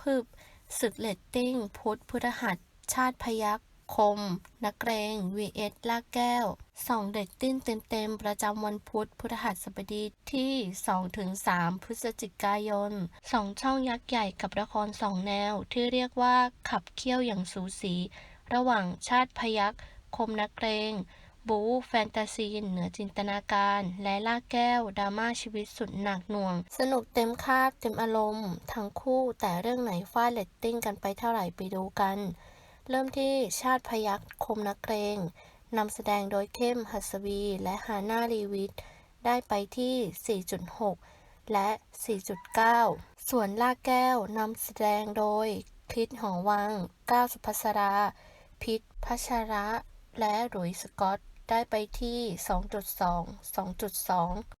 พึบศึกเลตติ้ง พุทธพฤหัส ชาติพยัคฆ์คม นักเรง vs ลากแก้วส่องเรตติ้งเต็มๆ ประจำวันพุธพฤหัสบดีที่ 2-3 พฤศจิกายนสองช่องยักษ์ใหญ่กับละครสองแนว ที่เรียกว่าขับเคี่ยวอย่างสูสี ระหว่างชาติพยัคฆ์คมนักเรง บู๊แฟนตาซีเหนือจินตนาการ และล่าแก้วดราม่าชีวิตสุดหนักหน่วง สนุกเต็มคาบเต็มอารมณ์ ทั้งคู่แต่เรื่องไหนฟาดเรตติ้งกันไปเท่าไหร่ไปดูกัน เริ่มที่ชาติพยัคฆ์คมนักเกรงนำแสดงโดยเข้มหัสวี และฮาน่ารีวิทได้ไปที่ 4.6 และ 4.9 ส่วนล่าแก้วนำแสดงโดยคริสหอวัง ก้าวสุภัสรา พิษพัชระ และหลุยสกอต ได้ไปที่ 2.2 2.2